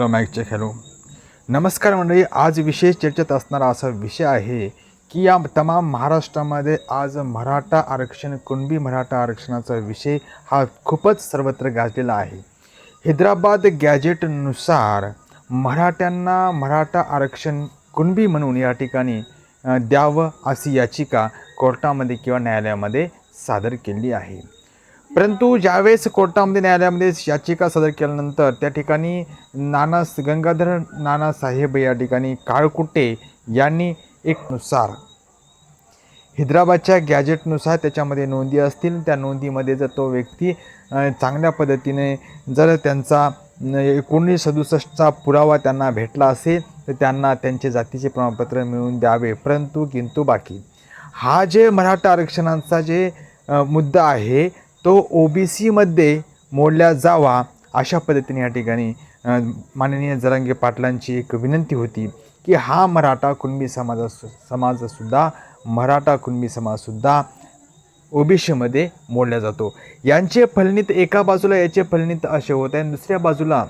माईकचे hello नमस्कार मंडळी आज विशेष चर्चेत असणारा असा विषय आहे की या तमाम महाराष्ट्रामध्ये आज मराठा आरक्षण कुणबी मराठा आरक्षणाचा विषय हा खूपच सर्वत्र गाजलेला आहे. हैदराबाद गॅजेटनुसार मराठ्यांना मराठा आरक्षण कुणबी म्हणून या ठिकाणी द्यावं अशी याचिका कोर्टामध्ये किंवा न्यायालयामध्ये सादर केली आहे. परंतु ज्यावेळेस कोर्टामध्ये न्यायालयामध्ये याचिका सादर केल्यानंतर त्या ठिकाणी नाना गंगाधर नानासाहेब या ठिकाणी काळकुटे यांनी एकनुसार हैदराबादच्या गॅजेटनुसार त्याच्यामध्ये नोंदी असतील. त्या नोंदीमध्ये जर तो व्यक्ती चांगल्या पद्धतीने जर त्यांचा एकोणीस सदुसष्टचा पुरावा त्यांना भेटला असेल तर त्यांना त्यांचे जातीचे प्रमाणपत्र मिळवून द्यावे. परंतु किंतु बाकी. हा जे मराठा आरक्षणांचा जे मुद्दा आहे तो ओ बी सीमध्ये मोडला जावा अशा पद्धतीने या ठिकाणी माननीय जरांगे पाटलांची एक विनंती होती की हा मराठा कुणबी समाजा समाजसुद्धा मराठा कुणबी समाजसुद्धा ओबीसीमध्ये मोडला जातो. यांचे फलनीत एका बाजूला याचे फलनीत असे होत आहे आणि दुसऱ्या बाजूला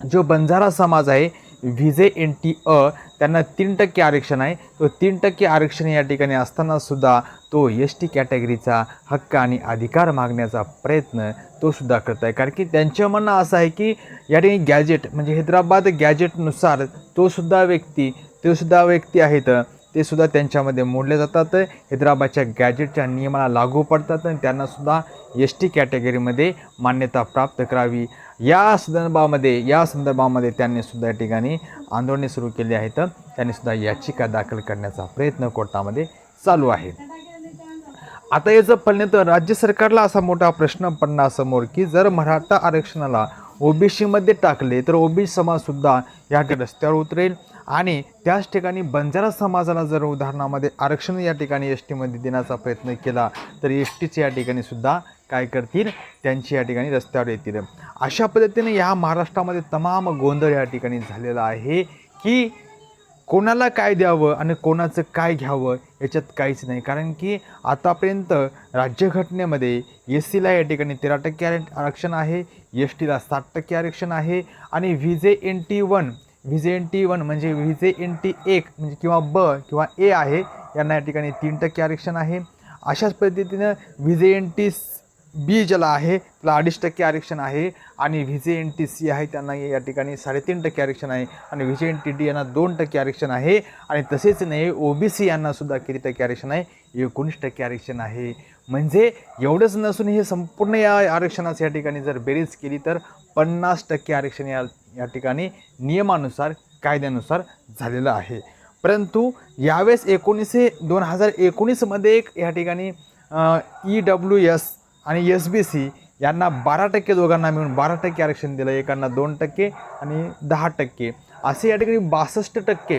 जो बंजारा समाज आहे व्ही जे एन टी अ त्यांना तीन टक्के आरक्षण आहे. तो तीन टक्के आरक्षण या ठिकाणी असतानासुद्धा तो एस टी कॅटेगरीचा हक्क आणि अधिकार मागण्याचा प्रयत्न तो सुद्धा करत आहे कारण की त्यांचं म्हणणं असं आहे की या ठिकाणी गॅजेट म्हणजे हैदराबाद गॅजेटनुसार तो सुद्धा व्यक्ती तो सुद्धा व्यक्ती आहेत ते सुद्धा त्यांच्यामध्ये मोडले जातात. हैदराबादच्या गॅजेटच्या नियमाला लागू पडतात आणि त्यांनासुद्धा एस टी कॅटेगरीमध्ये मान्यता प्राप्त करावी. या संदर्भामध्ये या संदर्भामध्ये त्यांनी सुद्धा या ठिकाणी आंदोलने सुरू केली आहेत. त्यांनी सुद्धा याचिका दाखल करण्याचा प्रयत्न कोर्टामध्ये चालू आहे. आता याचं फलने तर राज्य सरकारला असा मोठा प्रश्न पडणार समोर की जर मराठा आरक्षणाला ओबीसीमध्ये टाकले तर ओबीसी समाजसुद्धा या रस्त्यावर उतरेल. आणि त्याच ठिकाणी बंजारा समाजाला जर उदाहरणामध्ये आरक्षण या ठिकाणी एस टीमध्ये देण्याचा प्रयत्न केला तर एस टीचे या ठिकाणी सुद्धा काय करतील? त्यांची या ठिकाणी रस्त्यावर येतील. अशा पद्धतीने ह्या महाराष्ट्रामध्ये तमाम गोंधळ या ठिकाणी झालेला आहे की कोणाला काय द्यावं आणि कोणाचं काय घ्यावं याच्यात काहीच नाही. कारण की आतापर्यंत राज्यघटनेमध्ये एस सीला या ठिकाणी तेरा टक्के आर- आरक्षण आहे एस टीला सात टक्के आरक्षण आहे आणि V J N T one V J N T one म्हणजे व्ही जे एन टी एक म्हणजे किंवा ब किंवा ए आहे यांना या ठिकाणी तीन टक्के आरक्षण आहे. अशाच पद्धतीनं व्ही जे एन टी बी ज्याला आहे त्याला अडीच टक्के आरक्षण आहे आणि V J N T C आहे त्यांना या ठिकाणी साडेतीन टक्के आरक्षण आहे आणि V J N T D यांना दोन टक्के आरक्षण आहे आणि तसेच नाही ओ बी सी यांनासुद्धा किती टक्के आरक्षण आहे? एकोणीस टक्के आरक्षण आहे. म्हणजे एवढंच नसून हे संपूर्ण या आरक्षणाचं या ठिकाणी जर बेरीज केली तर पन्नास टक्के आरक्षण या या ठिकाणी नियमानुसार कायद्यानुसार झालेलं आहे. परंतु यावेळेस एकोणीसशे दोन हजार एकोणीसमध्ये एक या ठिकाणी ई डब्ल्यू एस आणि एस बी सी यांना बारा टक्के दोघांना मिळून बारा टक्के आरक्षण दिलं. एकांना दोन टक्के आणि दहा टक्के. असे या ठिकाणी बासष्ट टक्के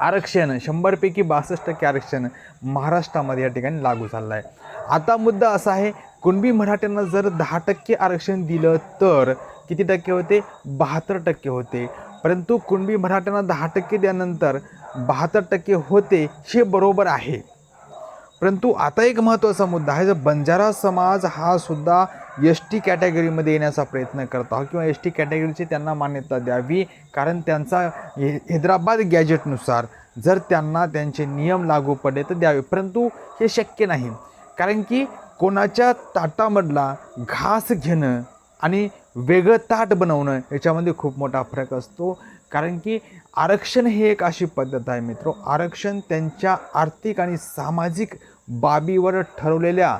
आरक्षण शंभरपैकी बासष्ट टक्के आरक्षण महाराष्ट्रामध्ये या ठिकाणी लागू झालं आहे. आता मुद्दा असा आहे कुणबी मराठ्यांना जर दहा टक्के आरक्षण दिलं तर किती टक्के होते? बहात्तर टक्के होते. परंतु कुणबी मराठ्यांना दहा टक्के दिल्यानंतर बहात्तर टक्के होते हे बरोबर आहे. परंतु आता एक महत्त्वाचा मुद्दा आहे जर बंजारा समाज हा सुद्धा एस टी कॅटेगरीमध्ये येण्याचा प्रयत्न करत आहोत किंवा एस टी कॅटेगरीची त्यांना मान्यता द्यावी. कारण त्यांचा हे- हैदराबाद गॅजेटनुसार जर त्यांना त्यांचे नियम लागू पडले तर द्यावे. परंतु हे शक्य नाही. कारण की कोणाच्या ताटामधला घास घेणं आणि वेगळं ताट बनवणं याच्यामध्ये खूप मोठा फरक असतो. कारण की आरक्षण ही एक अशी पद्धत आहे मित्रो. आरक्षण त्यांच्या आर्थिक आणि सामाजिक बाबीवर ठरवलेल्या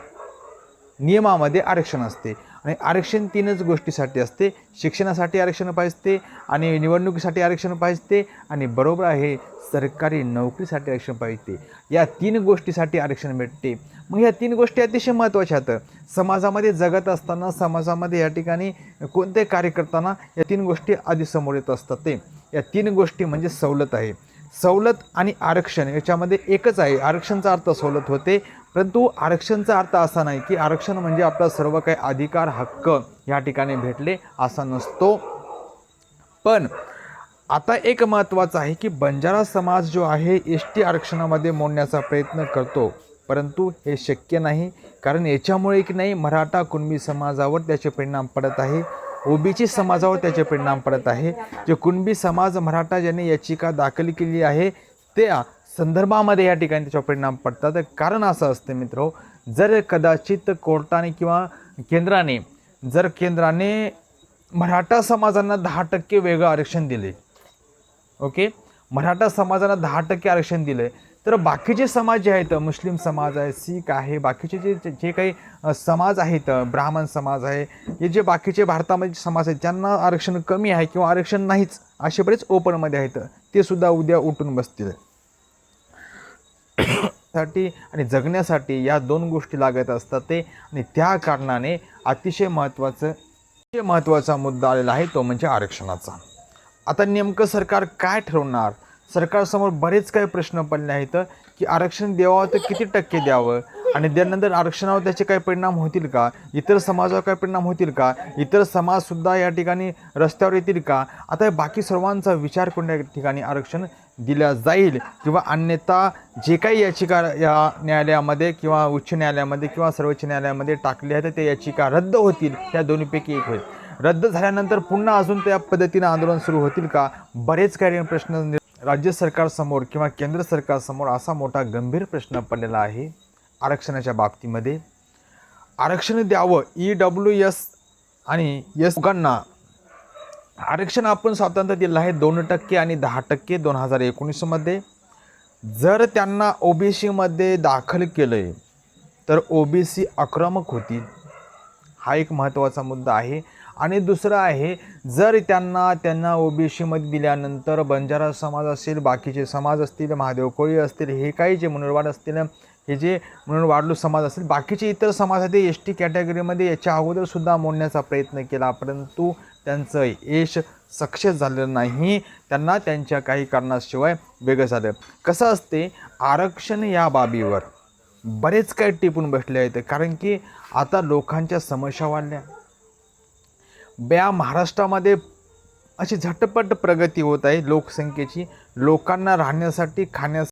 नियमामध्ये आरक्षण असते. आणि आरक्षण तीनच गोष्टीसाठी असते. शिक्षणासाठी आरक्षण पाहिजे आणि निवडणुकीसाठी आरक्षण पाहिजे आणि बरोबर आहे सरकारी नोकरीसाठी आरक्षण पाहिजे. या तीन गोष्टीसाठी आरक्षण भेटते. मग या तीन गोष्टी अतिशय महत्त्वाच्या आहेत. समाजामध्ये जगत असताना समाजामध्ये या ठिकाणी कोणते कार्य करताना या तीन गोष्टी आधी समोर येत असतात ते. या तीन गोष्टी म्हणजे सवलत आहे. सवलत आणि आरक्षण याच्यामध्ये एकच आहे. आरक्षणचा अर्थ सवलत होते परंतु आरक्षणचा अर्थ असा नाही की आरक्षण म्हणजे आपला सर्व काही अधिकार हक्क या ठिकाणी भेटले असा नसतो. पण आता एक महत्त्वाचं आहे की बंजारा समाज जो आहे एस टी आरक्षणामध्ये मोडण्याचा प्रयत्न करतो. परंतु हे शक्य नाही. कारण याच्यामुळे की नाही मराठा कुणबी समाजावर त्याचे परिणाम पडत आहे. ओबीसी समाजावर त्याचे परिणाम पडत आहे. जे कुणबी समाज मराठा ज्यांनी याचिका दाखल केली आहे त्या संदर्भामध्ये या ठिकाणी त्याच्यावर परिणाम पडतात. कारण असं असतं मित्र जर कदाचित कोर्टाने किंवा केंद्राने जर केंद्राने मराठा समाजांना दहा टक्के वेगळं आरक्षण दिले ओके? मराठा समाजाला दहा टक्के आरक्षण दिलं तर बाकीचे समाज जे आहेत मुस्लिम समाज आहे सीख आहे बाकीचे जे जे- काही समाज आहेत ब्राह्मण समाज आहे हे जे बाकीचे भारतामध्ये समाज आहेत ज्यांना आरक्षण कमी आहे किंवा आरक्षण नाहीच असे बरेच ओपनमध्ये आहेत. ते सुद्धा उद्या उठून बसतील. साठी आणि जगण्यासाठी या दोन गोष्टी लागत असतात ते आणि त्या कारणाने अतिशय महत्त्वाचं अतिशय महत्त्वाचा मुद्दा आलेला आहे तो म्हणजे आरक्षणाचा. आता नेमकं सरकार काय ठरवणार? सरकारसमोर बरेच काही प्रश्न पडले आहेत की आरक्षण द्यावं तर किती टक्के द्यावं? आणि त्यानंतर आरक्षणावर त्याचे काही परिणाम होतील का? इतर समाजावर काय परिणाम होतील का? इतर समाजसुद्धा या ठिकाणी रस्त्यावर येतील का? आता हे बाकी सर्वांचा विचार कोणत्या ठिकाणी आरक्षण दिल्या जाईल? किंवा अन्यथा जे काही याचिका या न्यायालयामध्ये किंवा उच्च न्यायालयामध्ये किंवा सर्वोच्च न्यायालयामध्ये टाकली आहे तर त्या याचिका रद्द होतील. या दोन्हीपैकी एक होईल. रद्द झाल्यानंतर पुन्हा अजून त्या पद्धतीनं आंदोलन सुरू होतील का? बरेच काही प्रश्न राज्य सरकारसमोर किंवा केंद्र सरकारसमोर असा मोठा गंभीर प्रश्न पडलेला आहे आरक्षणाच्या बाबतीमध्ये. आरक्षण द्यावं ई डब्ल्यू एस आणि एस लोकांना. आरक्षण आपण स्वातंत्र्य दिलं आहे दोन टक्के आणि दहा टक्के दोन हजार एकोणीसमध्ये. जर त्यांना ओ बी सीमध्ये दाखल केलं आहे तर सी आक्रमक होतील. हा एक महत्त्वाचा मुद्दा आहे. आणि दुसरं आहे जर त्यांना त्यांना ओबीसीमध्ये दिल्यानंतर बंजारा समाज असेल बाकीचे समाज असतील महादेव कोळी असतील हे काही जे मनोरवाड असतील हे जे म्हणून वाढलो समाज असेल बाकीचे इतर समाजातील एस टी कॅटेगरीमध्ये याच्या अगोदरसुद्धा मोडण्याचा प्रयत्न केला परंतु त्यांचं यश सक्सेस झालेलं नाही. त्यांना त्यांच्या काही कारणाशिवाय वेगळं झालं. कसं असते आरक्षण या बाबीवर बरेच काही टिपून बसले आहेत कारण की आता लोकांच्या समस्या वाढल्या. ब्या महाराष्ट्रामध्ये अशी झटपट प्रगती होत आहे लोकसंख्येची लोकांना राहण्यासाठी खाण्यासाठी